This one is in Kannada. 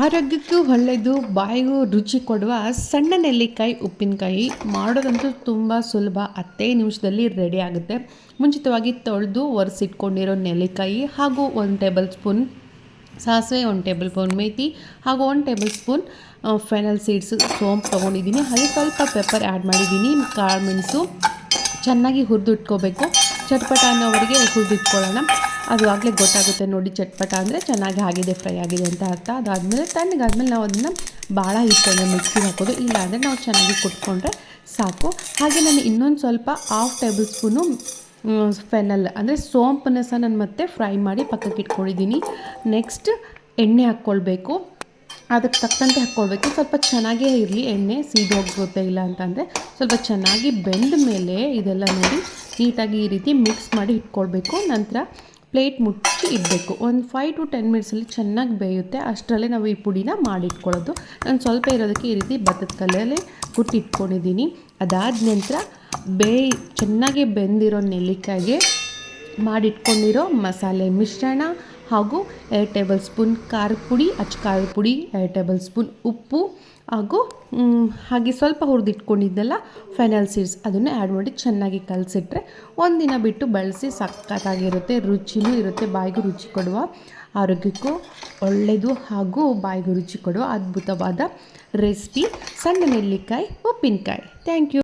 ಆರೋಗ್ಯಕ್ಕೂ ಒಳ್ಳೆಯದು ಬಾಯಿಗೂ ರುಚಿ ಕೊಡುವ ಸಣ್ಣ ನೆಲ್ಲಿಕಾಯಿ, ಉಪ್ಪಿನಕಾಯಿ ಮಾಡೋದಂತೂ ತುಂಬ ಸುಲಭ. ಹತ್ತೇ ನಿಮಿಷದಲ್ಲಿ ರೆಡಿ ಆಗುತ್ತೆ. ಮುಂಚಿತವಾಗಿ ತೊಳೆದು ಒರೆಸಿಟ್ಕೊಂಡಿರೋ ನೆಲ್ಲಿಕಾಯಿ ಹಾಗೂ ಒಂದು ಟೇಬಲ್ ಸ್ಪೂನ್ ಸಾಸಿವೆ, ಒಂದು ಟೇಬಲ್ ಸ್ಪೂನ್ ಮೇತಿ ಹಾಗೂ ಒಂದು ಟೇಬಲ್ ಸ್ಪೂನ್ ಫೆನಲ್ ಸೀಡ್ಸ್ ಸೋಂಪು ತೊಗೊಂಡಿದ್ದೀನಿ. ಹಾಗೆ ಸ್ವಲ್ಪ ಪೆಪ್ಪರ್ ಆ್ಯಡ್ ಮಾಡಿದ್ದೀನಿ. ಕಾಳು ಮೆಣಸು ಚೆನ್ನಾಗಿ ಹುರಿದಿಟ್ಕೋಬೇಕು. ಚಟ್ಪಟ ಅನ್ನೋವರೆಗೆ ಹುರಿದಿಟ್ಕೊಳ್ಳೋಣ. ಅದು ಆಗಲೇ ಗೊತ್ತಾಗುತ್ತೆ ನೋಡಿ ಚಟ್ಪಟ ಅಂದರೆ ಚೆನ್ನಾಗಿ ಆಗಿದೆ ಫ್ರೈ ಆಗಿದೆ ಅಂತ ಅರ್ಥ. ಅದಾದಮೇಲೆ ತಣ್ಣಗಾದ್ಮೇಲೆ ನಾವು ಅದನ್ನು ಭಾಳ ಇಟ್ಕೊಂಡೆ ಮಿಕ್ಸಿಗೆ ಹಾಕೋದು. ಇಲ್ಲ ಅಂದರೆ ನಾವು ಚೆನ್ನಾಗಿ ಕುಟ್ಕೊಂಡ್ರೆ ಸಾಕು. ಹಾಗೆ ನಾನು ಇನ್ನೊಂದು ಸ್ವಲ್ಪ ಹಾಫ್ ಟೇಬಲ್ ಸ್ಪೂನು ಫೆನಲ್ ಅಂದರೆ ಸೋಂಪನ್ನು ಸಹ ನಾನು ಮತ್ತೆ ಫ್ರೈ ಮಾಡಿ ಪಕ್ಕಕ್ಕೆ ಇಟ್ಕೊಂಡಿದ್ದೀನಿ. ನೆಕ್ಸ್ಟ್ ಎಣ್ಣೆ ಹಾಕ್ಕೊಳ್ಬೇಕು. ಅದಕ್ಕೆ ತಕ್ಕಂತೆ ಹಾಕ್ಕೊಳ್ಬೇಕು. ಸ್ವಲ್ಪ ಚೆನ್ನಾಗೇ ಇರಲಿ. ಎಣ್ಣೆ ಸೀದು ಹೋಗುತ್ತೆ ಇಲ್ಲ ಅಂತಂದರೆ ಸ್ವಲ್ಪ ಚೆನ್ನಾಗಿ ಬೆಂದ ಮೇಲೆ ಇದೆಲ್ಲ ನೋಡಿ ನೀಟಾಗಿ ಈ ರೀತಿ ಮಿಕ್ಸ್ ಮಾಡಿ ಇಟ್ಕೊಳ್ಬೇಕು. ನಂತರ ಪ್ಲೇಟ್ ಮುಚ್ಚಿ ಇಡಬೇಕು. ಒಂದು ಫೈವ್ ಟು ಟೆನ್ ಮಿನಿಟ್ಸಲ್ಲಿ ಚೆನ್ನಾಗಿ ಬೇಯುತ್ತೆ. ಅಷ್ಟರಲ್ಲೇ ನಾವು ಈ ಪುಡಿನ ಮಾಡಿಟ್ಕೊಳ್ಳೋದು. ನಾನು ಸ್ವಲ್ಪ ಇರೋದಕ್ಕೆ ಈ ರೀತಿ ಭತ್ತದ ಕಲ್ಲಲ್ಲಿ ಕುಟ್ಟಿ ಇಟ್ಕೊಂಡಿದ್ದೀನಿ. ಅದಾದ ನಂತರ ಬೇ ಚೆನ್ನಾಗಿ ಬೆಂದಿರೋ ನೆಲ್ಲಿಕಾಯಿಗೆ ಮಾಡಿಟ್ಕೊಂಡಿರೋ ಮಸಾಲೆ ಮಿಶ್ರಣ ಹಾಗೂ ಎರಡು ಟೇಬಲ್ ಸ್ಪೂನ್ ಖಾರದ ಪುಡಿ, ಅಚ್ಚ ಖಾರದ ಪುಡಿ ಎರಡು ಟೇಬಲ್ ಸ್ಪೂನ್ ಉಪ್ಪು ಹಾಗೂ ಹಾಗೆ ಸ್ವಲ್ಪ ಹುರಿದಿಟ್ಕೊಂಡಿದ್ದೆಲ್ಲ ಫೆನಲ್ ಸೀಡ್ಸ್ ಅದನ್ನು ಆ್ಯಡ್ ಮಾಡಿ ಚೆನ್ನಾಗಿ ಕಲಸಿಟ್ರೆ ಒಂದಿನ ಬಿಟ್ಟು ಬಳಸಿ ಸಖತ್ತಾಗಿರುತ್ತೆ, ರುಚಿನೂ ಇರುತ್ತೆ, ಬಾಯಿಗೂ ರುಚಿ ಕೊಡುವ ಆರೋಗ್ಯಕ್ಕೂ ಒಳ್ಳೆಯದು ಹಾಗೂ ಬಾಯಿಗೂ ರುಚಿ ಕೊಡುವ ಅದ್ಭುತವಾದ ರೆಸಿಪಿ ಸಣ್ಣ ನೆಲ್ಲಿಕಾಯಿ, ಉಪ್ಪಿನಕಾಯಿ. Thank you